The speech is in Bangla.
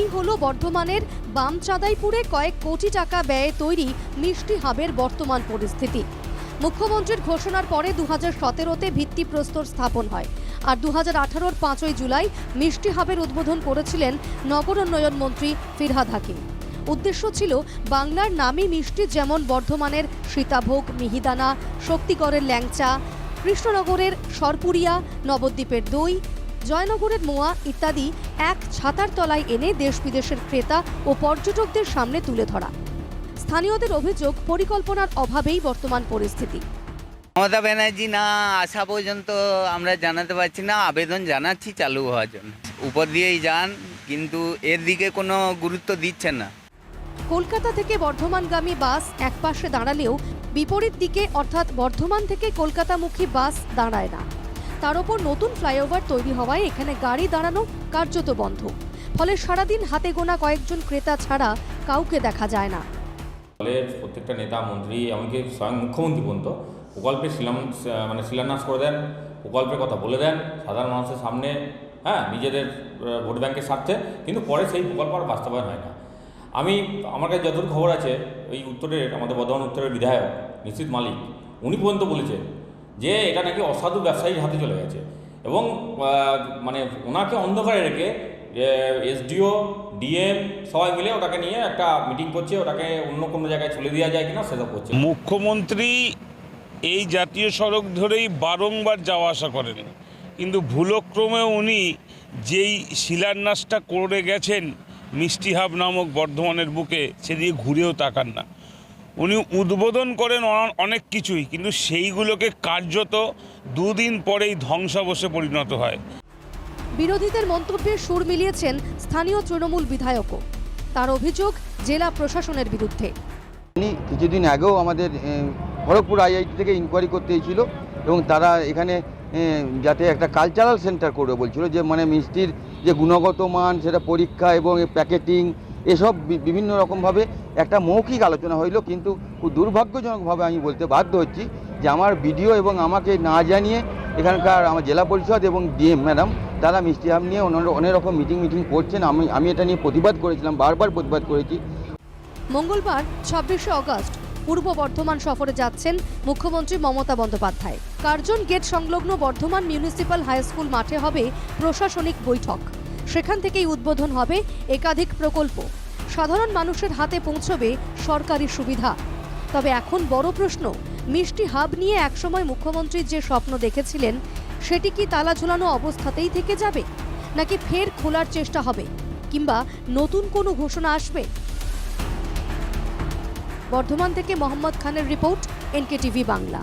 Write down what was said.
এই হলো বর্ধমানের বামচাঁদাইপুরে কয়েক কোটি টাকা ব্যয়ে তৈরি মিষ্টি হাবের বর্তমান পরিস্থিতি। মুখ্যমন্ত্রীর ঘোষণার পরে দু হাজার সতেরোতে ভিত্তিপ্রস্তর স্থাপন হয় আর দু হাজার আঠারোর পাঁচই জুলাই মিষ্টি হাবের উদ্বোধন করেছিলেন নগর উন্নয়ন মন্ত্রী ফিরহাদ হাকিম। উদ্দেশ্য ছিল বাংলার নামী মিষ্টি যেমন বর্ধমানের সীতাভোগ, মিহিদানা, শক্তিগড়ের ল্যাংচা, কৃষ্ণনগরের সরপুরিয়া, নবদ্বীপের দই জয়নগরের মোয়া ইত্যাদি এক ছাতার তলায় এনে দেশ বিদেশের ক্রেতা ও পর্যটকদের সামনে তুলে ধরা। স্থানীয়দের অভিযোগ পরিকল্পনার অভাবেই বর্তমান পরিস্থিতি। মমতা ব্যানার্জি না আসা পর্যন্ত আমরা জানাতে পারছি না। আবেদন জানাচ্ছি চালু হওয়ার জন্য। উপর দিয়েই যান কিন্তু এর দিকে কোনো গুরুত্ব দিচ্ছেন না। কলকাতা থেকে বর্ধমানগামী বাস একপাশে দাঁড়ালেও বিপরীত দিকে অর্থাৎ বর্ধমান থেকে কলকাতামুখী বাস দাঁড়ায় না। তার ওপর নতুন ফ্লাইওভার তৈরি হওয়ায় এখানে গাড়ি দাঁড়ানো কার্যত বন্ধ। ফলে সারাদিন হাতে গোনা কয়েকজন ক্রেতা ছাড়া কাউকে দেখা যায় না। দলের প্রত্যেকটা নেতা, মন্ত্রী, এমনকি স্বয়ং মুখ্যমন্ত্রী পর্যন্ত প্রকল্পে শিলাম মানে শিলান্যাস করে দেন, প্রকল্পের কথা বলে দেন, সাধারণ মানুষের সামনে হ্যাঁ নিজেদের ভোট ব্যাংকের স্বার্থে, কিন্তু পরে সেই প্রকল্প আর বাস্তবায়ন হয় না। আমি, আমার কাছে যতদূর খবর আছে, ওই উত্তরের, আমাদের বর্ধমান উত্তরের বিধায়ক নিশ্চিত মালিক, উনি পর্যন্ত বলেছেন যে এটা নাকি অসাধু ব্যবসায়ীর হাতে চলে গেছে। এবং মানে ওনাকে অন্ধকারে রেখে এসডিও, ডিএম সবাই মিলে ওটাকে নিয়ে একটা মিটিং করছে, ওটাকে অন্য কোনো জায়গায় চলে দেওয়া যায় কিনা সেসব করছে। মুখ্যমন্ত্রী এই জাতীয় সড়ক ধরেই বারংবার যাওয়া আসা করেন। কিন্তু ভুলক্রমে উনি যেই শিলান্যাসটা করে গেছেন, মিষ্টি হাব নামক বর্ধমানের বুকে সেদিকে ঘুরেও তাকান না। উনি উদ্বোধন করেন অনেক কিছুই কিন্তু সেইগুলোকে কার্যত দুদিন পরেই ধ্বংসাবশে পরিণত হয়। বিরোধীদের মন্তব্যে সুর মিলিয়েছেন স্থানীয় তৃণমূল বিধায়কও। তার অভিযোগ জেলা প্রশাসনের বিরুদ্ধে। উনি কিছুদিন আগেও আমাদের খড়গপুর আইআইটি থেকে ইনকোয়ারি করতে এসেছিল এবং তারা এখানে যাতে একটা কালচারাল সেন্টার করবে বলছিল যে মানে মিষ্টির যে গুণগত মান সেটা পরীক্ষা এবং প্যাকেটিং এসব বিভিন্ন রকমভাবে একটা মৌখিক আলোচনা হইল, কিন্তু খুব দুর্ভাগ্যজনকভাবে আমি বলতে বাধ্য হচ্ছি যে আমার ভিডিও এবং আমাকে না জানিয়ে এখানকার আমার জেলা পরিষদ এবং ডিএম ম্যাডাম, তারা মিষ্টি হাম নিয়ে অনেক রকম মিটিং মিটিং করছেন। আমি আমি এটা নিয়ে প্রতিবাদ করেছিলাম, বারবার প্রতিবাদ করেছি। মঙ্গলবার, ছাব্বিশে অগস্ট, পূর্ব বর্ধমান সফরে যাচ্ছেন মুখ্যমন্ত্রী মমতা বন্দ্যোপাধ্যায়। কার্জন গেট সংলগ্ন বর্ধমান মিউনিসিপ্যাল হাই স্কুল মাঠে হবে প্রশাসনিক বৈঠক। সেখান থেকেই উদ্বোধন হবে একাধিক প্রকল্প। সাধারণ মানুষের হাতে পৌঁছবে সরকারি সুবিধা। তবে এখন বড় প্রশ্ন, মিষ্টি হাব নিয়ে একসময় মুখ্যমন্ত্রী যে স্বপ্ন দেখেছিলেন, সেটি কি তালা ঝুলানো অবস্থাতেই থেকে যাবে? নাকি ফের খোলার চেষ্টা হবে? কিংবা নতুন কোনো ঘোষণা আসবে? বর্ধমান থেকে মোহাম্মদ খানের রিপোর্ট এনকে টিভি বাংলা।